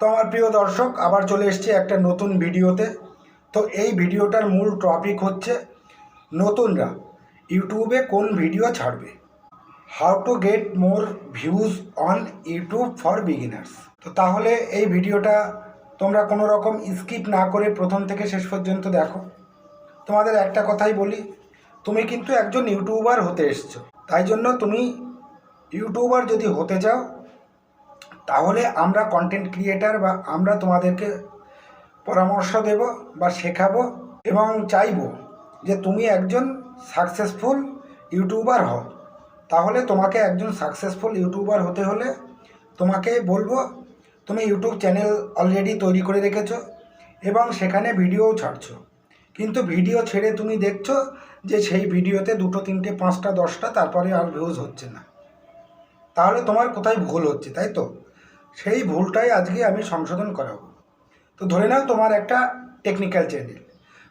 তো আমার প্রিয় দর্শক, আবার চলে এসেছি একটা নতুন ভিডিওতে। তো এই ভিডিওটার মূল টপিক হচ্ছে নতুনরা ইউটিউবে কোন ভিডিও ছাড়বে? How to get more views on YouTube for beginners তো তাহলে এই ভিডিওটা তোমরা কোনো রকম স্কিপ না করে প্রথম থেকে শেষ পর্যন্ত দেখো। তোমাদের একটা কথাই বলি, তুমি কিন্তু একজন ইউটিউবার হতে এসছো। তাই জন্য তুমি ইউটিউবার যদি হতে চাও তাহলে আমরা কন্টেন্ট ক্রিয়েটার বা আমরা তোমাদেরকে পরামর্শ দেব বা শেখাবো এবং চাইব যে তুমি একজন সাকসেসফুল ইউটিউবার হও। তাহলে তোমাকে একজন সাকসেসফুল ইউটিউবার হতে হলে তোমাকে বলব, তুমি ইউটিউব চ্যানেল অলরেডি তৈরি করে রেখেছো এবং সেখানে ভিডিওও ছাড়ছো। কিন্তু ভিডিও ছেড়ে তুমি দেখছ যে সেই ভিডিওতে দুটো, তিনটে, পাঁচটা, দশটা তারপরে আর ভিউজ হচ্ছে না। তাহলে তোমার কোথায় ভুল হচ্ছে, তাই তো? সেই ভুলটাই আজকে আমি সংশোধন করাবো তো ধরে নাও তোমার একটা টেকনিক্যাল চ্যানেল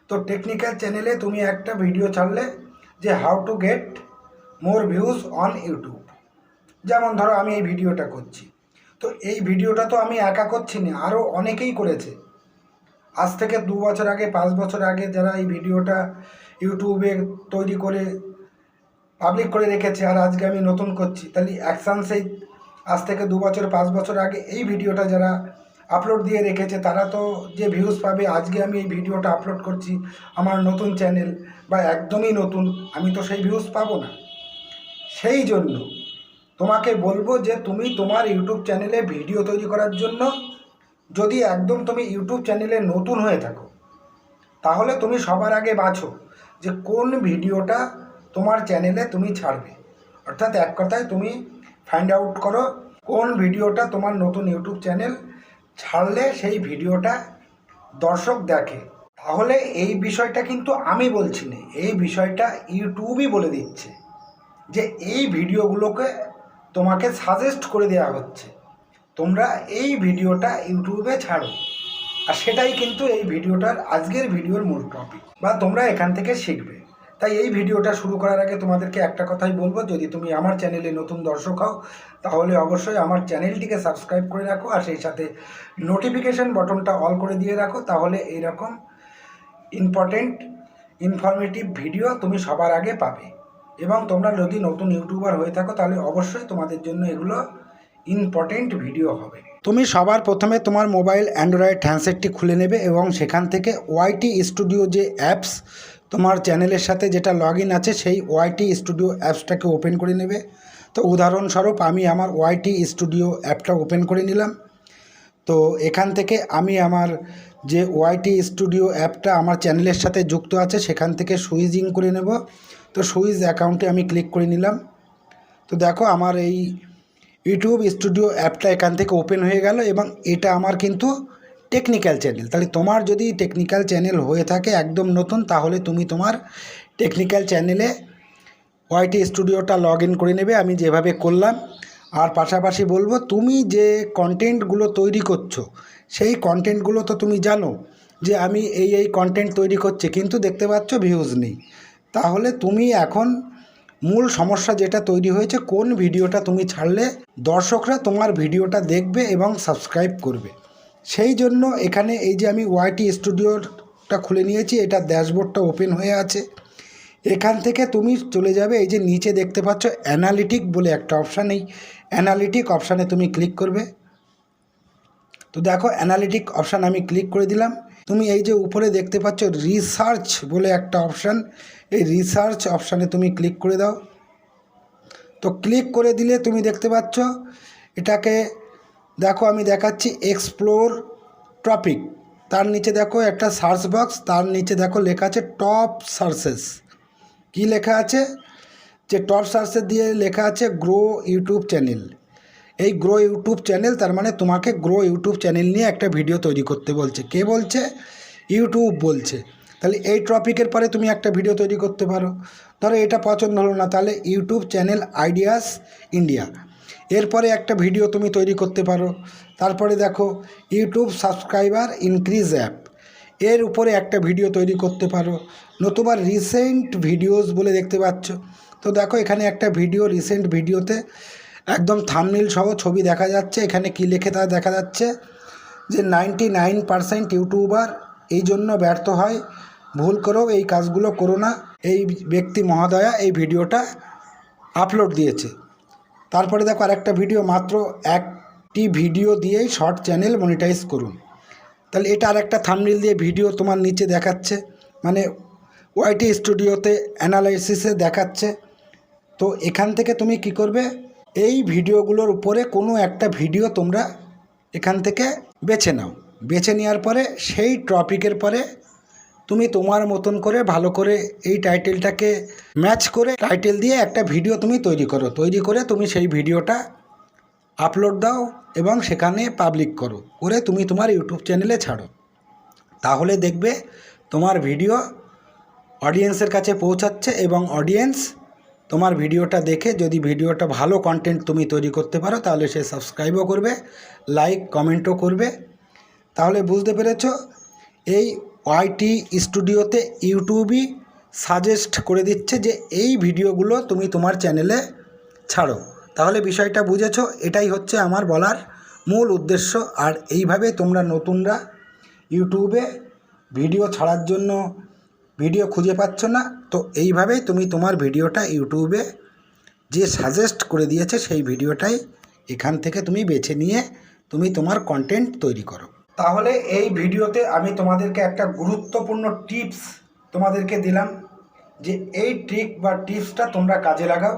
তো টেকনিক্যাল চ্যানেলে তুমি একটা ভিডিও ছাড়লে যে how to get more views on YouTube যেমন ধরো আমি এই ভিডিওটা করছি। তো এই ভিডিওটা তো আমি একা করছি না আরও অনেকেই করেছে। আজ থেকে দু বছর আগে, পাঁচ বছর আগে যারা এই ভিডিওটা ইউটিউবে তৈরি করে পাবলিক করে রেখেছে, আর আজকে আমি নতুন করছি, তাহলে অ্যাকশান সেই আজ থেকে দু বছর, পাঁচ বছর আগে এই ভিডিওটা যারা আপলোড দিয়ে রেখেছে, তারা তো যে ভিউজ পাবে, আজকে আমি এই ভিডিওটা আপলোড করছি আমার নতুন চ্যানেল বা একদমই নতুন, আমি তো সেই ভিউজ পাবো না। সেই জন্য তোমাকে বলব যে তুমি তোমার ইউটিউব চ্যানেলে ভিডিও তৈরি করার জন্য যদি একদম তুমি ইউটিউব চ্যানেলে নতুন হয়ে থাকো, তাহলে তুমি সবার আগে বাছো যে কোন ভিডিওটা তোমার চ্যানেলে তুমি ছাড়বে। অর্থাৎ এক কথায় তুমি ফাইন্ড আউট করো কোন ভিডিওটা তোমার নতুন ইউটিউব চ্যানেল ছাড়লে সেই ভিডিওটা দর্শক দেখে। তাহলে এই বিষয়টা কিন্তু আমি বলছি না, এই বিষয়টা ইউটিউবই বলে দিচ্ছে যে এই ভিডিওগুলোকে তোমাকে সাজেস্ট করে দেওয়া হচ্ছে। তোমরা এই ভিডিওটা ইউটিউবে ছাড়ো। আর সেটাই কিন্তু এই ভিডিওটার আজকের ভিডিওর মূল টপিক বা তোমরা এখান থেকে শিখবে। তাই এই ভিডিওটা শুরু করার আগে তোমাদেরকে একটা কথাই বলব, যদি তুমি আমার চ্যানেলে নতুন দর্শক হও, তাহলে অবশ্যই আমার চ্যানেলটিকে সাবস্ক্রাইব করে রাখো আর সেই সাথে নোটিফিকেশান বটনটা অল করে দিয়ে রাখো, তাহলে এইরকম ইম্পর্টেন্ট ইনফরমেটিভ ভিডিও তুমি সবার আগে পাবে। এবং তোমরা যদি নতুন ইউটিউবার হয়ে থাকো, তাহলে অবশ্যই তোমাদের জন্য এগুলো ইম্পর্টেন্ট ভিডিও হবে। তুমি সবার প্রথমে তোমার মোবাইল অ্যান্ড্রয়েড হ্যান্ডসেটটি খুলে নেবে এবং সেখান থেকে ওয়াইটি স্টুডিও যে অ্যাপস তোমার চ্যানেলের সাথে যেটা লগ আছে সেই ওয়াইটি স্টুডিও অ্যাপসটাকে ওপেন করে নেবে। তো উদাহরণস্বরূপ আমি আমার ওয়াইটি স্টুডিও অ্যাপটা ওপেন করে নিলাম। তো এখান থেকে আমি আমার যে ওয়াইটি স্টুডিও অ্যাপটা আমার চ্যানেলের সাথে যুক্ত আছে, সেখান থেকে সুইজিং করে নেব। তো সুইজ অ্যাকাউন্টে আমি ক্লিক করে নিলাম। তো দেখো আমার এই ইউটিউব স্টুডিও অ্যাপটা এখান থেকে ওপেন হয়ে গেল এবং এটা আমার কিন্তু টেকনিক্যাল চ্যানেল তাহলে তোমার যদি টেকনিক্যাল চ্যানেল হয়ে থাকে একদম নতুন, তাহলে তুমি তোমার টেকনিক্যাল চ্যানেলে ওয়াইটি স্টুডিওটা লগ ইন করে নেবে, আমি যেভাবে করলাম। আর পাশাপাশি বলব, তুমি যে কন্টেন্টগুলো তৈরি করছ, সেই কন্টেন্টগুলো তো তুমি জানো যে আমি এই এই কন্টেন্ট তৈরি করছি, কিন্তু দেখতে পাচ্ছ ভিউজ নেই। তাহলে তুমি এখন মূল সমস্যা যেটা তৈরি হয়েছে, কোন ভিডিওটা তুমি ছাড়লে দর্শকরা তোমার ভিডিওটা দেখবে এবং সাবস্ক্রাইব করবে। সেই জন্য এখানে এই যে আমি ওয়াইটি স্টুডিওটা খুলে নিয়েছি, এটা ড্যাশবোর্ডটা ওপেন হয়ে আছে। এখান থেকে তুমি চলে যাবে, এই যে নিচে দেখতে পাচ্ছ অ্যানালিটিক বলে একটা অপশান এই অ্যানালিটিক অপশানে তুমি ক্লিক করবে। তো দেখো, অ্যানালিটিক অপশান আমি ক্লিক করে দিলাম। তুমি এই যে উপরে দেখতে পাচ্ছ রিসার্চ বলে একটা অপশান। এই রিসার্চ অপশানে তুমি ক্লিক করে দাও। তো ক্লিক করে দিলে তুমি দেখতে পাচ্ছ, এটাকে দেখো আমি দেখাচ্ছি এক্সপ্লোর টপিক তার নিচে দেখো একটা সার্চ বক্স তার নিচে দেখো লেখা আছে টপ সার্চেস কি লেখা আছে? যে টপ সার্চেস দিয়ে লেখা আছে গ্রো ইউটিউব চ্যানেল এই গ্রো ইউটিউব চ্যানেল তার মানে তোমাকে গ্রো ইউটিউব চ্যানেল নিয়ে একটা ভিডিও তৈরি করতে বলছে। কে বলছে? ইউটিউব বলছে। তাহলে এই টপিকের পরে তুমি একটা ভিডিও তৈরি করতে পারো। ধরো এটা পছন্দ হলো না, তাহলে ইউটিউব চ্যানেল আইডিয়াস ইন্ডিয়া এরপরে একটা ভিডিও তুমি তৈরি করতে পারো। তারপরে দেখো ইউটিউব সাবস্ক্রাইবার ইনক্রিজ অ্যাপ এর উপরে একটা ভিডিও তৈরি করতে পারো। নতুবা রিসেন্ট ভিডিওস বলে দেখতে পাচ্ছ। তো দেখো, এখানে একটা ভিডিও রিসেন্ট ভিডিওতে একদম থামনিল সহ ছবি দেখা যাচ্ছে। এখানে কি লেখে তা দেখা যাচ্ছে যে নাইনটি নাইন পারসেন্ট ইউটিউবার এই জন্য ব্যর্থ হয়। ভুল করেও এই কাজগুলো করো না। এই ব্যক্তি মহোদয়া এই ভিডিওটা আপলোড দিয়েছে। তারপরে দেখো আরেকটা ভিডিও, মাত্র একটি ভিডিও দিয়েই শর্ট চ্যানেল মনিটাইজ করুন। তাহলে এটা আর একটা থামনিল দিয়ে ভিডিও তোমার নিচে দেখাচ্ছে মানে ওয়াইটি স্টুডিওতে অ্যানালাইসিসে দেখাচ্ছে। তো এখান থেকে তুমি কি করবে, এই ভিডিওগুলোর উপরে কোনো একটা ভিডিও তোমরা এখান থেকে বেছে নাও। বেছে নেওয়ার পরে সেই টপিকের পরে তুমি তোমার মতন করে ভালো করে এই টাইটেলটাকে ম্যাচ করে টাইটেল দিয়ে একটা ভিডিও তুমি তৈরি করো। তৈরি করে তুমি সেই ভিডিওটা আপলোড দাও এবং সেখানে পাবলিক করো। করে তুমি তোমার ইউটিউব চ্যানেলে ছাড়ো। তাহলে দেখবে তোমার ভিডিও অডিয়েন্সের কাছে পৌঁছাচ্ছে এবং অডিয়েন্স তোমার ভিডিওটা দেখে যদি ভিডিওটা ভালো কন্টেন্ট তুমি তৈরি করতে পারো, তাহলে সে সাবস্ক্রাইবও করবে লাইক কমেন্টও করবে। তাহলে বুঝতে পেরেছ, এই ওয়াইটি স্টুডিওতে ইউটিউবই সাজেস্ট করে দিচ্ছে যে এই ভিডিওগুলো তুমি তোমার চ্যানেলে ছাড়ো? তাহলে বিষয়টা বুঝেছ? এটাই হচ্ছে আমার বলার মূল উদ্দেশ্য। আর এইভাবে তোমরা নতুনরা ইউটিউবে ভিডিও ছাড়ার জন্য ভিডিও খুঁজে পাচ্ছ না, তো এইভাবেই তুমি তোমার ভিডিওটা ইউটিউবে যে সাজেস্ট করে দিয়েছে সেই ভিডিওটাই এখান থেকে তুমি বেছে নিয়ে তুমি তোমার কন্টেন্ট তৈরি করো। তাহলে এই ভিডিওতে আমি তোমাদেরকে একটা গুরুত্বপূর্ণ টিপস তোমাদেরকে দিলাম যে এই ট্রিক বা টিপসটা তোমরা কাজে লাগাও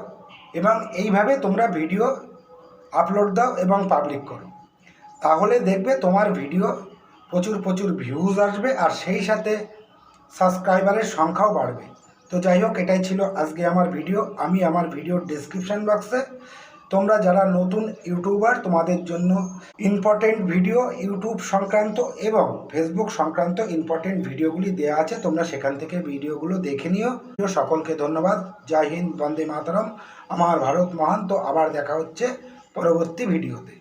এবং এইভাবে তোমরা ভিডিও আপলোড দাও এবং পাবলিক করো। তাহলে দেখবে তোমার ভিডিও প্রচুর প্রচুর ভিউজ আসবে আর সেই সাথে সাবস্ক্রাইবারের সংখ্যাও বাড়বে। তো যাই হোক, এটাই ছিল আজকে আমার ভিডিও। আমি আমার ভিডিওর ডেসক্রিপশন বক্সে তোমরা যারা নতুন ইউটিউবার, তোমাদের জন্য ইম্পর্টেন্ট ভিডিও ইউটিউব সংক্রান্ত এবং ফেসবুক সংক্রান্ত ইম্পর্টেন্ট ভিডিওগুলি দেওয়া আছে, তোমরা সেখান থেকে ভিডিওগুলো দেখে নিও। সকলকে ধন্যবাদ। জয় হিন্দ, বন্দে মাতরম। আমার ভারত মহান। তো আবার দেখা হচ্ছে পরবর্তী ভিডিওতে